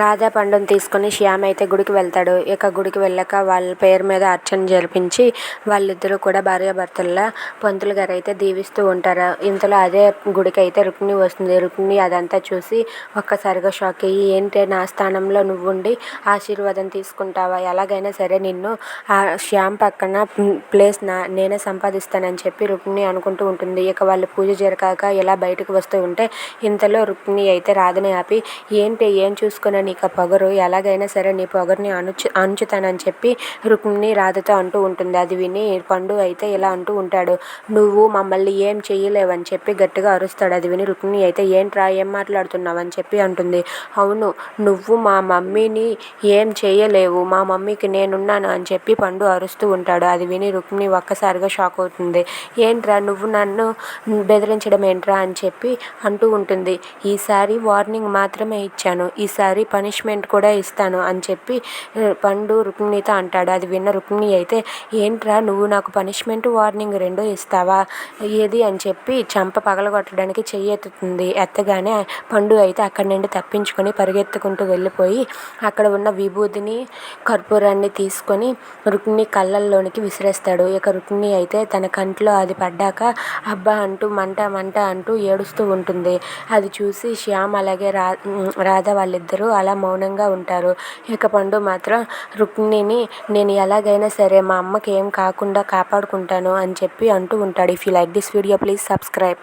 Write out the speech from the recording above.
రాధా పండుని తీసుకొని శ్యామ్ అయితే గుడికి వెళ్తాడు. ఇక గుడికి వెళ్ళాక వాళ్ళ పేరు మీద అర్చన జరిపించి వాళ్ళిద్దరూ కూడా భార్యాభర్తల్లా పంతులు గారు అయితే దీవిస్తూ ఉంటారు. ఇంతలో అదే గుడికి అయితే రుక్మిణి వస్తుంది. రుక్మిణి అదంతా చూసి ఒక్కసారిగా షాక్ అయ్యి ఏంటి నా స్థానంలో నువ్వుండి ఆశీర్వాదం తీసుకుంటావా? ఎలాగైనా సరే నిన్ను ఆ శ్యామ్ పక్కన ప్లేస్ నా నేనే సంపాదిస్తానని చెప్పి రుక్మిణి అనుకుంటూ ఉంటుంది. ఇక వాళ్ళు పూజ జరగాక ఇలా బయటకు వస్తూ ఉంటే ఇంతలో రుక్మిణి అయితే రాధని ఆపి ఏంటి ఏం చూసుకుని నీకు ఆ పొగరు ఎలాగైనా సరే నీ పొగరుని అణుచు అణుచుతానని చెప్పి రుక్మిణి రాధతో అంటూ ఉంటుంది. అది విని పండు అయితే ఇలా అంటూ ఉంటాడు. నువ్వు మమ్మల్ని ఏం చెయ్యలేవని చెప్పి గట్టిగా అరుస్తాడు. అది విని రుక్మిణి అయితే ఏంట్రా ఏం మాట్లాడుతున్నావు అని చెప్పి అంటుంది. అవును నువ్వు మా మమ్మీని ఏం చేయలేవు మా మమ్మీకి నేనున్నాను అని చెప్పి పండు అరుస్తూ ఉంటాడు. అది విని రుక్మిణి ఒక్కసారిగా షాక్ అవుతుంది. ఏంట్రా నువ్వు నన్ను బెదిరించడం ఏంట్రా అని చెప్పి అంటూ ఉంటుంది. ఈసారి వార్నింగ్ మాత్రమే ఇచ్చాను. ఈసారి పనిష్మెంట్ కూడా ఇస్తాను అని చెప్పి పండు రుక్మిణితో అంటాడు. అది విన్న రుక్మిణి అయితే ఏంట్రా నువ్వు నాకు పనిష్మెంట్ వార్నింగ్ రెండు ఇస్తావా? ఏది? అని చెప్పి చంప పగలగొట్టడానికి చెయ్యి ఎత్తుతుంది. ఎత్తగానే పండు అయితే అక్కడి నుండి తప్పించుకొని పరిగెత్తుకుంటూ వెళ్ళిపోయి అక్కడ ఉన్న విభూతిని కర్పూరాన్ని తీసుకొని రుక్మిణి కళ్ళల్లోనికి విసిరేస్తాడు. ఇక రుక్మిణి అయితే తన కంట్లో అది పడ్డాక అబ్బా అంటూ మంట మంట అంటూ ఏడుస్తూ ఉంటుంది. అది చూసి శ్యామ్ అలాగే రా రాధ వాళ్ళిద్దరూ అలా మౌనంగా ఉంటారు. ఇక పండు మాత్రం రుక్మిణిని నేను ఎలాగైనా సరే మా అమ్మకి ఏం కాకుండా కాపాడుకుంటాను అని చెప్పి అంటూ ఉంటాడు. If you like this video please subscribe